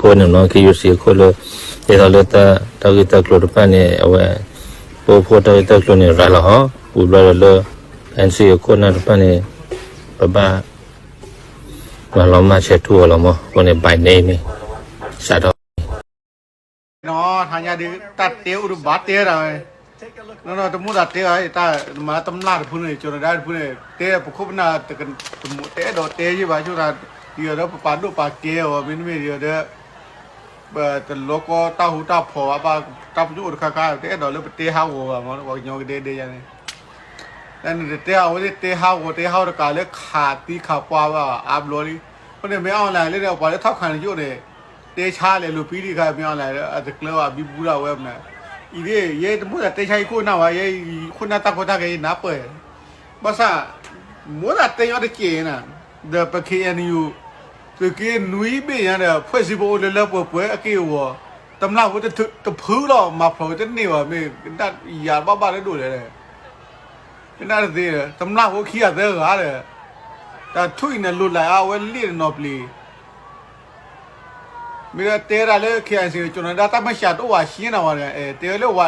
po ne no ki yu si ko lo e da le ta ta ki ta klo pa ne awe po po ta ta klo ne ra la ha u la lo en si ko na pa ne ba ba ba lo ma che tu lo mo ko ne bai ne ni sa do နော်ထာညာဒီတတ်တေဥရဘာတေရာနော်နော်တမှုတာတေအိတာမာတမလာဖုန်နေကျော်ဒါဖုန်နေတေပခုပနာတကတမှုတေတော့တေကြီးပါချိုတာဒီရတော့ပါဒုပါကေရောမင်းမေရ တဲ့ဘတလောကတာဟူတာဖောပါတပ်ကျူခခါတေတော့လေတေဟာဝပါမောဘောညောကတေတေရနေအဲ့ဒီတေဟာဝတေဟာဝတေဟာရကလည်းခါတီခါပွားပါအဘလော်လီဘယ်နဲ့မအောင်လာလေတော့ဘာလဲထောက်ခံရုပ်တယ်တေချာလေလို့ပြီးဒီခါပြောင်းလာတယ်အဲ့ဒါကလောအဘီပူရာဝဲမနာဤရေရေတမှုတေချာကိုနာဝရေခုနတာကိုတာကေနာပွဲဘာသာမိုးတာတေရတဲ့ကျင်းနာဒပကေအန်ယူ တကေနွီးပေးရတဲ့ဖွဲ့စီဖို့လည်းလည်းပွဲပွဲအကေဝတမလာဝတ်တဖူးတော့မဖလို့တဲ့နေပါမေတတ်ရပါပါလေတို့လေနားသေးတယ်တမလာကိုခီရတဲ့ကားတယ်ဒါထွိနေလွတ်လာအဝဲလိနော်ပလီမိရတဲရလေခိုင်စီကျွန်တော်ဒါတမရှာတော့ဝါရှင်းတာပါလေအဲတဲလေဝါ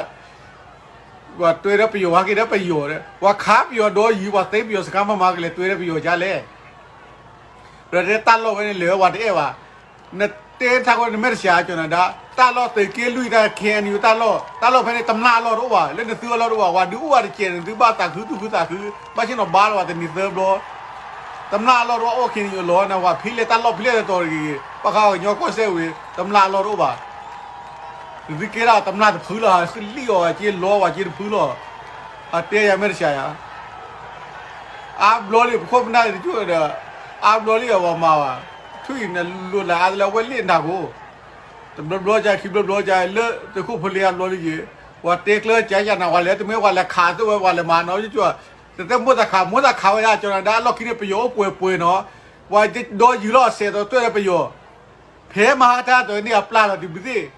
ဝါတွေ့ရပယောဝါကိရပယောတဲ့ဝါခါပယောတော့ယူဝါသိပယောစကားမမကလေးတွေ့ရပယောကြလေ ရတလောဝဲနေလေဝတ်အေဝါနတေထာကိုမေရရှာကျွန်တာတလောတေကေလူတာခဲနီတလောတလောဖဲနေတမလာလောတော့ဝါလက်နေသူလောတော့ဝါဝါဒီဥဝါကျန်ဒီဘာတာခုသူခုတာခုဘာရှင်တော့ဘာလောတဲ့နီသဘောတမလာလောတော့အိုခင်ယောလောနာဝါဖိလေတလောဖိလေတော်ကြီးပခါညောကောဆဲဝေတမလာလောတော့ပါဒီကေရာတမလာဖူလာစလီယောကျေလောဝါကျေဖူလောအတေးရမေရရှာယာအာဘလောလေခုပနာဒီကျူရာ abdoli ya wamawa tui na lula adla wali na go tablo bloja kiblo bloja le te ku phali abdoli ye wa tek le cha ya na wa le te me wa le kha te wa le ma no ji chwa te te mo ta kha mo ta kha wa ya chwa da lo ki ne pyo pwe pwe no wa ji do ji lo se do twe pyo phe ma ta to ni apla lo di bi ti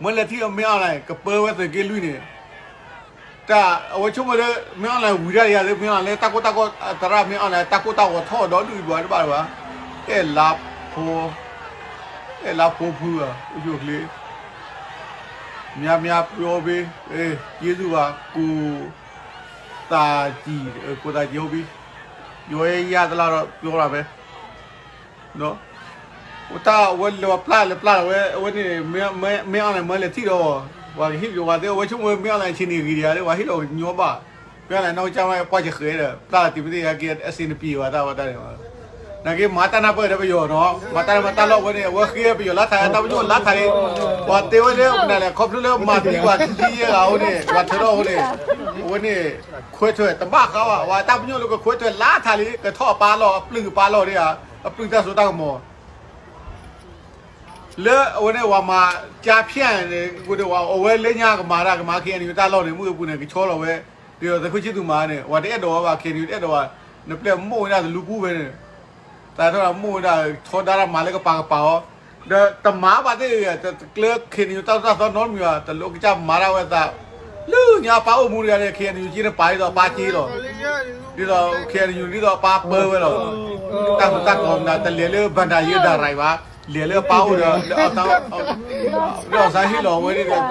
mo le thi me ala ka pwe wa te ke lu ni ta wo chu ma de mi an la wi da ya de mi an le ta ko ta ko ta ra mi an la ta ko ta wo tho do du ba ba ba e la pho e la pho phu a u chu le များများပြောပေးအေးကျေးဇူးပါကိုတာကြည်ကိုတာကြည်ဟုတ်ပြီပြောရရသလားတော့ပြောတာပဲနော်ဟိုတာဝဲလောပလာပလာဝဲဝဲနေမဲမဲမဲအောင်မဲလေတီတော့ ဝါဟိပြောတဲ့ဝဲချုံဝဲမဲအောင်လည်းချင်းနေကြီးရတယ်ဝါဟိတော့ညောပါပြန်လည်းနောက်ကျမှပွားချခဲတယ်ပလာတိပတိရကအစင်းပြေဝတာဝတာတယ်နကေမာတနာပွဲတယ်ပြောနော်မာတနာမတလို့ဝဲနေဝဲခဲပြောလာထားတော့ပြောလာထားတယ်ဝါတေဝဲလေနာလေခေါပလူလေမာတီဝါတီရအောင်နေဝါထတော့ဟိုနေဝဲနေခွဲထွဲတမခါဝါဝါတပညိုလို့ခွဲထွဲလာထားလေကထော့ပါ လဲဝနေဝါမှာကြာဖြန့်နေကိုတော့အဝဲလညကမာရကမာခင်ယူတာလောက်နေမှုပုန်ကချောတော့ပဲပြီးတော့သခွချစ်သူမာနဲ့ဝတဲ့တော်ပါခင်ယူတဲ့တော်ကနပြက်မို့ရလူကူပဲနဲ့တာတော့မို့ရထောဒါရမာလည်းကပါကပါောဒါတမားပါတဲ့ကလခင်ယူတာတော့နော်မြာတလူကချမာရဝဲတာလူညာပါအမှုရတဲ့ခင်ယူကြီးနဲ့ပါရတော့ပါကြီးတော့ဒီတော့ခင်ယူဒီတော့ပါပွဲပဲတော့တတ်တတ်ကောင်းတာတလေလေဘန္ဒာရတာရိုင်ပါ လေလေပါဦးတော့အောက်တော့တော့ဆိုင်ဟီလောဝဲဒီတော့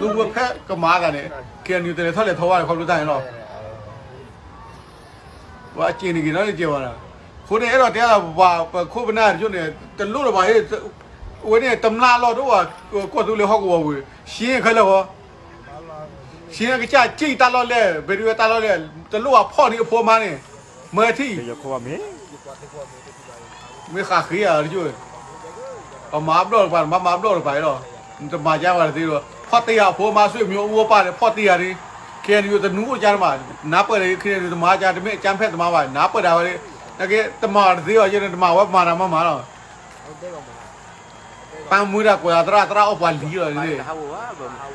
လူဝခက်ကမားကနေခင်နေတယ်ထောက်လေထောက်ရတယ်ခေါ်လို့တိုင်းတော့ဘာအချင်းကြီးနော်ကြေပါလားခုနေအဲ့တော့တရားဘာခုပနာကျွတ်နေတလို့တော့ဘာဟဲ့ဝဲနေတမလာတော့တော့ကိုသူလေဟောက်ကိုဝဲရှင်းခက်လို့ဟောရှင်ကကြာကြိတ်တလောလဲဘယ်လိုတလောလဲတလို့ကဖော့နေအဖော်မနေမဲတီရခေါ်မေမေခါခီရရကျွအ မအဘလောပါမမအဘလောပါတော့တမကြပါသေးတော့ဖော့တရားဖော်မဆွေမျိုးဦးပါတယ်ဖော့တရားတွေခဲရီတနူးကြမှာနားပယ်ခဲရီတမကြတမေအချမ်းဖက်တမပါနားပယ်တာပါလေတကယ်တမသေးရရတမဝတ်မာနာမမာတော့ပန်းမူရကွာတရတရအပလီရလေ ဟာဘောဘာ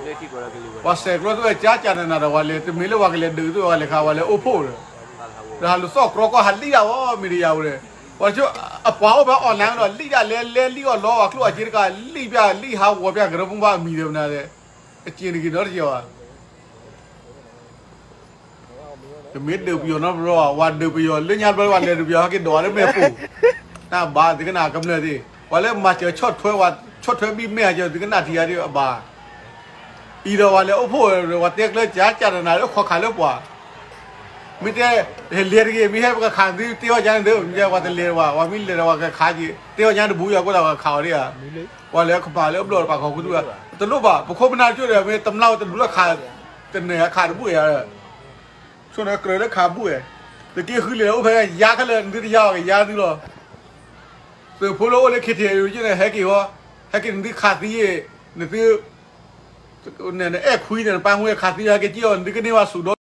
လေတိကိုရကလေးဝ ဝါစက်ကလို့ကြာကြာနေတာတော့ဝါလေတမီလို့ဝါကလေးဒူတော့ဝါလေခါဝါလေအိုဖို့တယ် ဒါလူစော့ကရောကဟာလိရဝမီဒီယာဝလေဝါချအပွားဘာအွန်လိုင်းတော့လိရလဲလဲလိရောလောကလို့အကြီးကလိပြလိဟာဝပြကရပုံပါမီတယ်နာတဲ့အချင်းကြီးတော့ကြောတမစ်ဒူပြနော်ဘရောဝါဒူပြလညဘရောဝါလေဒူပြဟာကေတော်လည်းမဲပူနာဘာဒီကနာကမလဲဒီ ว่าแล้ 我就啊，把我把我两个立下来来立个老啊，给我几个立边立下我边给他不把米的那的，今天给哪去哇？这没得不要那不咯，我得不要，人家不玩得不要，给多了没补，那把这个哪干不了的？我来嘛就吃腿我吃腿比没就这个哪天的把，一到我来我破我跌了家家的那了，khó khăn 了不？ မိတဲ့လေရကြီးမိဟဲကခါဒီတေောကြန်ဒေမြဝတ်လေဝါဝမိလေဝါကခါကြီးတေောကြန်ဘူးရကွာကခါရီယာဝါလေခပါလေဘလောပါခေါကူတူတလို့ပါပခိုပနာကျွတ်တယ်မေတမလောက်တလူလခါတနေခါတဘူးရဆိုနကရခါဘူးရတကယ်ခူလေဥဖဲရခလေဒီရရရသူလောသူဖိုလိုလေခတီယူကျနေဟဲကီဟောဟဲကီဒီခါတီနေသူနဲ့အဲခွီးနေပန်းဝဲခါတီရကကြည့်ရဒီကနေဝါဆူဒေါ